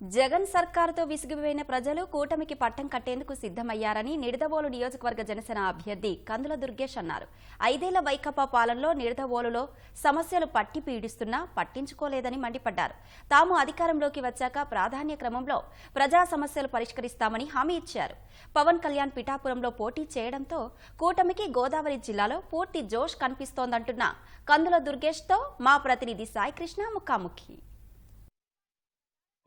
జగన్ సర్కారుతో విసిగిపోయిన ప్రజలు కూటమికి పట్టం కట్టేందుకు సిద్ధమయ్యారని నిడదవోలు నియోజకవర్గ జనసేన అభ్యర్థి కందుల దుర్గేష్ అన్నారు. ఐదేళ్ళ వైకపా పాలనలో నిడదవోలులో సమస్యలు పట్టి పీడిస్తున్నా పట్టించుకోలేదని మండిపడ్డారు. తాము అధికారంలోకి వచ్చాక ప్రాధాన్య క్రమంలో ప్రజా సమస్యలు పరిష్కరిస్తామని హామీ ఇచ్చారు. పవన్ కళ్యాణ్ పిఠాపురంలో పోటీ చేయడంతో కూటమికి గోదావరి జిల్లాలో పూర్తి జోష్ కనిపిస్తోందంటున్న కందుల దుర్గేష్తో మా ప్రతినిధి సాయికృష్ణ ముఖాముఖి.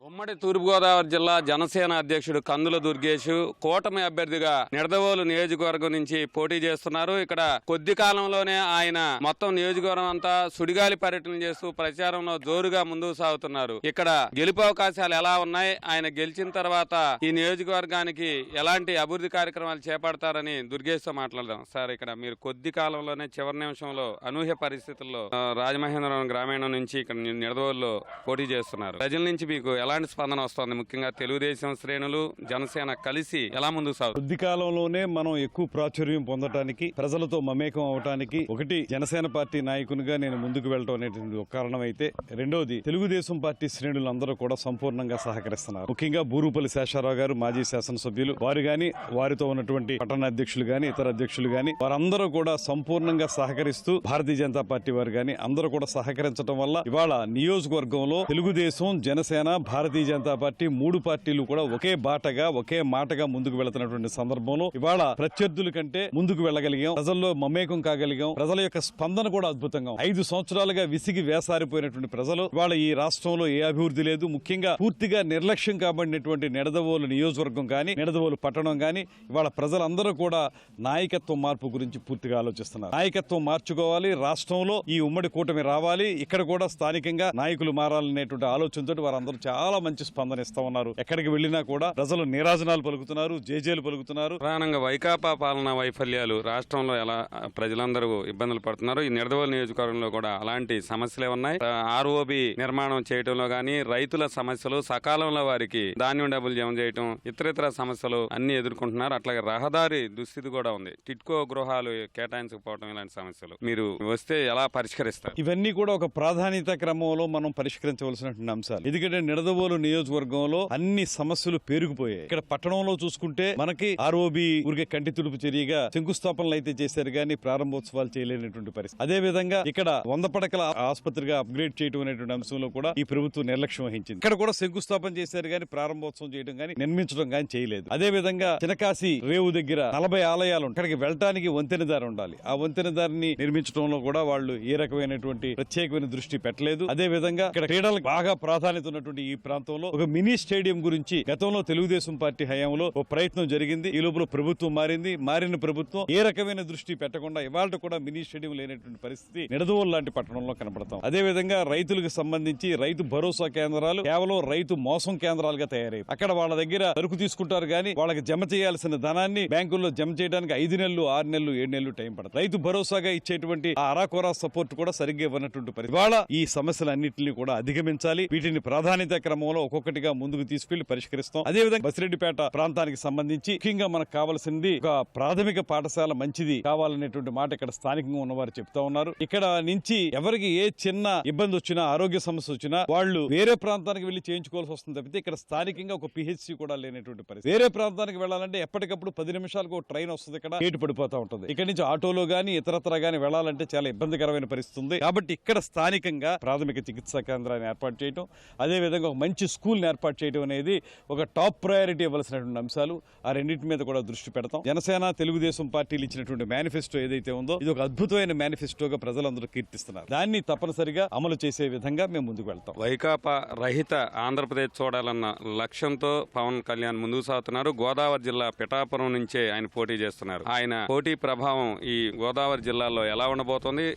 ఉమ్మడి తూర్పుగోదావరి జిల్లా జనసేన అధ్యక్షుడు కందుల దుర్గేష్ కూటమి అభ్యర్థిగా నిడదవోలు నియోజకవర్గం నుంచి పోటీ చేస్తున్నారు. ఇక్కడ కొద్ది కాలంలోనే ఆయన మొత్తం నియోజకవర్గం అంతా సుడిగాలి పర్యటన చేస్తూ ప్రచారంలో జోరుగా ముందుకు సాగుతున్నారు. ఇక్కడ గెలుపు అవకాశాలు ఎలా ఉన్నాయి? ఆయన గెలిచిన తర్వాత ఈ నియోజకవర్గానికి ఎలాంటి అభివృద్ధి కార్యక్రమాలు చేపడతారని దుర్గేష్తో మాట్లాడదాం. సార్ ఇక్కడ మీరు కొద్ది కాలంలోనే చివరి నిమిషంలో అనూహ్య పరిస్థితుల్లో రాజమహేంద్రవరం గ్రామీణం నుంచి ఇక్కడ నిడదవోలులో పోటీ చేస్తున్నారు. ప్రజల నుంచి మీకు ఎలాంటి స్పందన వస్తుంది? ముఖ్యంగా తెలుగుదేశం శ్రేణులు జనసేన కలిసి ఎలా ముందుకు సాగు కొద్ది కాలంలోనే మనం ఎక్కువ ప్రాచుర్యం పొందటానికి ప్రజలతో మమేకం అవటానికి ఒకటి జనసేన పార్టీ నాయకునిగా నేను ముందుకు వెళ్ళటం అనేటువంటి ఒక కారణం అయితే రెండోది తెలుగుదేశం పార్టీ శ్రేణులందరూ కూడా సంపూర్ణంగా సహకరిస్తున్నారు. ముఖ్యంగా బూరుపల్లి శేషారావు గారు మాజీ శాసనసభ్యులు. వారు గాని వారితో ఉన్నటువంటి పట్టణ అధ్యక్షులు గాని ఇతర అధ్యక్షులు గాని వారందరూ కూడా సంపూర్ణంగా సహకరిస్తూ భారతీయ జనతా పార్టీ వారు గాని అందరూ కూడా సహకరించడం వల్ల ఇవాళ నియోజకవర్గంలో తెలుగుదేశం జనసేన భారతీయ జనతా పార్టీ మూడు పార్టీలు కూడా ఒకే బాటగా ఒకే మాటగా ముందుకు వెళుతున్నటువంటి సందర్భంలో ఇవాళ ప్రత్యర్థుల కంటే ముందుకు వెళ్ళగలిగాం. ప్రజల్లో మమేకం కాగలిగాం. ప్రజల యొక్క స్పందన కూడా అద్భుతంగా ఐదు సంవత్సరాలుగా విసిగి వేసారిపోయినటువంటి ప్రజలు ఇవాళ ఈ రాష్ట్రంలో ఏ అభివృద్ధి లేదు. ముఖ్యంగా పూర్తిగా నిర్లక్ష్యం కాబడినటువంటి నిడదవోలు నియోజకవర్గం కానీ నిడదవోలు పట్టణం కానీ ఇవాళ ప్రజలందరూ కూడా నాయకత్వం మార్పు గురించి పూర్తిగా ఆలోచిస్తున్నారు. నాయకత్వం మార్చుకోవాలి. రాష్ట్రంలో ఈ ఉమ్మడి కూటమి రావాలి. ఇక్కడ కూడా స్థానికంగా నాయకులు మారాలనేటువంటి ఆలోచనతో వారందరూ చాలా మంచి స్పందన ఇస్తా ఉన్నారు. ఎక్కడికి వెళ్ళినా కూడా ప్రజలు నీరాజనాలు పలుకుతున్నారు జేజేలు పలుకుతున్నారు. ప్రధానంగా వైకాపా పాలన వైఫల్యాలు రాష్ట్రంలో ఎలా ప్రజలందరూ ఇబ్బందులు పడుతున్నారు. ఈ నిడదవోలు నియోజకవర్గంలో కూడా అలాంటి సమస్యలే ఉన్నాయి. ఆర్ఓబి నిర్మాణం చేయడంలో గానీ రైతుల సమస్యలు సకాలంలో వారికి ధాన్యం డబ్బులు జమ చేయటం ఇతరితర సమస్యలు అన్ని ఎదుర్కొంటున్నారు. అట్లాగే రహదారి దుస్థితి కూడా ఉంది. టిట్కో గృహాలు కేటాయించకపోవడం ఇలాంటి సమస్యలు. మీరు వస్తే ఎలా పరిష్కరిస్తారు? ఇవన్నీ కూడా ఒక ప్రాధాన్యత క్రమంలో మనం పరిష్కరించవలసినటువంటి అంశాలు. ఎందుకంటే నిడదవోలు నియోజకవర్గంలో అన్ని సమస్యలు పేరుకుపోయాయి. ఇక్కడ పట్టణంలో చూసుకుంటే మనకి ఆర్ఓబి ఊరికే కంటి తుడుపు చర్యగా శంకుస్థాపనలు అయితే చేశారు కానీ ప్రారంభోత్సవాలు చేయలేనటువంటి పరిస్థితి. అదే విధంగా ఇక్కడ వంద పడకల ఆసుపత్రిగా అప్గ్రేడ్ చేయడం అనేటువంటి అంశంలో కూడా ఈ ప్రభుత్వం నిర్లక్ష్యం వహించింది. ఇక్కడ కూడా శంకుస్థాపన చేశారు కానీ ప్రారంభోత్సవం చేయడం కానీ నిర్మించడం కానీ చేయలేదు. అదే విధంగా చినకాశి రేవు దగ్గర నలభై ఆలయాలు ఉంటాయి. వెళ్ళటానికి వంతెన దారి ఉండాలి. ఆ వంతెన దారిని నిర్మించడంలో కూడా వాళ్ళు ఏ రకమైనటువంటి ప్రత్యేకమైన దృష్టి పెట్టలేదు. అదే విధంగా ఇక్కడ క్రీడలకు బాగా ప్రాధాన్యత ఉన్నటువంటి ఈ ప్రాంతంలో ఒక మినీ స్టేడియం గురించి గతంలో తెలుగుదేశం పార్టీ హయాంలో ఒక ప్రయత్నం జరిగింది. ఈ లోపల ప్రభుత్వం మారింది. మారిన ప్రభుత్వం ఏ రకమైన దృష్టి పెట్టకుండా ఇవాళ కూడా మినీ స్టేడియం లేనటువంటి పరిస్థితి నిడదవోలు లాంటి పట్టణంలో కనపడతాం. అదే విధంగా రైతులకు సంబంధించి రైతు భరోసా కేంద్రాలు కేవలం రైతు మోసం కేంద్రాలుగా తయారయ్యాయి. అక్కడ వాళ్ళ దగ్గర సరుకు తీసుకుంటారు కానీ వాళ్ళకి జమ చేయాల్సిన ధనాన్ని బ్యాంకుల్లో జమ చేయడానికి ఐదు నెలలు ఆరు నెలలు ఏడు నెలలు టైం పడుతుంది రైతు భరోసాగా ఇచ్చేటువంటి ఆ అరాకొరా సపోర్ట్ కూడా సరిగ్గా ఇవ్వనటువంటి పరిస్థితి. ఇవాళ ఈ సమస్యలన్నింటినీ కూడా అధిగమించాలి. వీటిని ప్రాధాన్యత క్రమంలో ఒక్కొక్కటిగా ముందుకు తీసుకెళ్ళి పరిష్కరిస్తాం. అదే విధంగా బసిరెడ్డిపేట ప్రాంతానికి సంబంధించి ముఖ్యంగా మనకు కావాల్సింది ఒక ప్రాథమిక పాఠశాల మంచిది కావాలనేటువంటి మాట ఇక్కడ స్థానికంగా ఉన్నవారు చెప్తా ఉన్నారు. ఇక్కడ నుంచి ఎవరికి ఏ చిన్న ఇబ్బంది వచ్చినా ఆరోగ్య సమస్య వచ్చినా వాళ్ళు వేరే ప్రాంతానికి వెళ్ళి చేయించుకోవాల్సి వస్తుంది తప్పితే ఇక్కడ స్థానికంగా ఒక పిహెచ్సి కూడా లేనటువంటి పరిస్థితి. వేరే ప్రాంతానికి వెళ్ళాలంటే ఎప్పటికప్పుడు పది నిమిషాలకు ఒక ట్రైన్ వస్తుంది ఇక్కడ. గేటు పడిపోతా ఉంటుంది. ఇక్కడ నుంచి ఆటోలో గానీ ఇతరత్ర గానీ వెళ్ళాలంటే చాలా ఇబ్బందికరమైన పరిస్థితి ఉంది. కాబట్టి ఇక్కడ స్థానికంగా ప్రాథమిక చికిత్సా కేంద్రాన్ని ఏర్పాటు చేయడం అదే విధంగా ఒక మంచి స్కూల్ని ఏర్పాటు చేయడం అనేది ఒక టాప్ ప్రయారిటీ ఇవ్వాల్సినటువంటి అంశాలు. ఆ రెండింటి మీద కూడా దృష్టి పెడతాం. జనసేన తెలుగుదేశం పార్టీలు ఇచ్చినటువంటి మేనిఫెస్టో ఏదైతే ఉందో ఇది ఒక అద్భుతమైన మేనిఫెస్టోగా ప్రజలందరూ కీర్తిస్తున్నారు. దాన్ని తప్పనిసరిగా అమలు చేసే విధంగా మేము ముందుకు వెళ్తాం. వైకాపా రహిత ఆంధ్రప్రదేశ్ చూడాలన్న లక్ష్యంతో పవన్ కళ్యాణ్ ముందుకు సాగుతున్నారు. గోదావరి జిల్లా పిఠాపురం నుంచే ఆయన పోటీ చేస్తున్నారు. ఆయన పోటీ ప్రభావం ఈ గోదావరి జిల్లాలో ఎలా ఉండబోతోంది?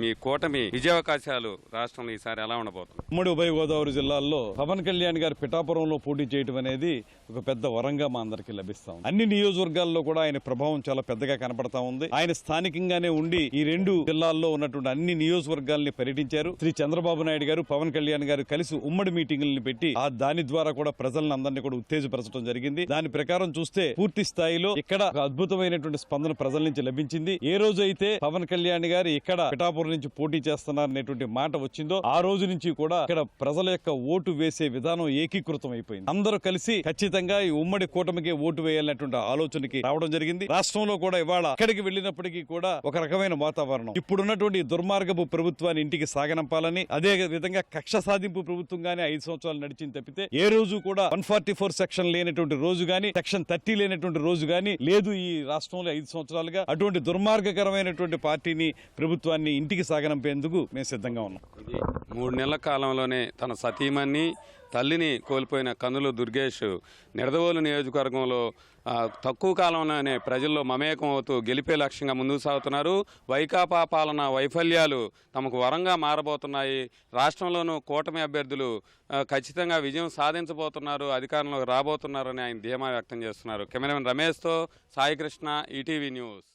మీ కూటమి విజయావకాశాలు రాష్ట్రంలో ఈసారి ఎలా ఉండబోతుంది ఉమ్మడి ఉభయ గోదావరి జిల్లాల్లో పవన్ కళ్యాణ్ గారు పిఠాపురంలో పోటీ చేయడం అనేది ఒక పెద్ద వరంగా మా అందరికీ లభిస్తాం అన్ని నియోజకవర్గాల్లో కూడా ఆయన ప్రభావం చాలా పెద్దగా కనపడతా ఉంది. ఆయన స్థానికంగానే ఉండి ఈ రెండు జిల్లాల్లో ఉన్నటువంటి అన్ని నియోజకవర్గాల్ని పర్యటించారు. శ్రీ చంద్రబాబు నాయుడు గారు పవన్ కళ్యాణ్ గారు కలిసి ఉమ్మడి మీటింగులను పెట్టి ఆ దాని ద్వారా కూడా ప్రజలను అందరినీ కూడా ఉత్తేజపరచడం జరిగింది. దాని ప్రకారం చూస్తే పూర్తి స్థాయిలో ఇక్కడ అద్భుతమైనటువంటి స్పందన ప్రజల నుంచి లభించింది. ఏ రోజు అయితే పవన్ కళ్యాణ్ గారు ఇక్కడ పిఠాపురం నుంచి పోటీ చేస్తున్నారనేటువంటి మాట వచ్చిందో ఆ రోజు నుంచి కూడా ఇక్కడ ప్రజల యొక్క ఓటు వేసి చేసే విధానం ఏకీకృతం అయిపోయింది అందరూ కలిసి ఖచ్చితంగా ఈ ఉమ్మడి కూటమికి ఓటు వేయాలన్నటువంటి ఆలోచనకి రావడం జరిగింది. రాష్ట్రంలో కూడా ఇవాళ ఎక్కడికి వెళ్ళినప్పటికీ కూడా ఒక రకమైన వాతావరణం. ఇప్పుడున్నటువంటి దుర్మార్గపు ప్రభుత్వాన్ని ఇంటికి సాగనంపాలని అదే విధంగా కక్ష సాధింపు ప్రభుత్వంగానే ఐదు సంవత్సరాలు నడిచింది తప్పితే ఏ రోజు కూడా వన్ ఫార్టీ ఫోర్ సెక్షన్ లేనటువంటి రోజు గాని సెక్షన్ థర్టీ లేనటువంటి రోజు గాని లేదు ఈ రాష్ట్రంలో ఐదు సంవత్సరాలుగా. అటువంటి దుర్మార్గకరమైనటువంటి పార్టీని ప్రభుత్వాన్ని ఇంటికి సాగనంపేందుకు మేము సిద్ధంగా ఉన్నాం. మూడు నెలల కాలంలోనే తన సతీమణి తల్లిని కోల్పోయిన కనులు దుర్గేష్ నిడదవోలు నియోజకవర్గంలో తక్కువ కాలంలోనే ప్రజల్లో మమేకం అవుతూ గెలిపే లక్ష్యంగా ముందుకు సాగుతున్నారు. వైకాపా పాలన వైఫల్యాలు తమకు వరంగా మారబోతున్నాయి. రాష్ట్రంలోనూ కూటమి అభ్యర్థులు ఖచ్చితంగా విజయం సాధించబోతున్నారు అధికారంలోకి రాబోతున్నారని ఆయన ధీమా వ్యక్తం చేస్తున్నారు. కెమెరామెన్ రమేష్తో సాయికృష్ణ ఈటీవీ న్యూస్.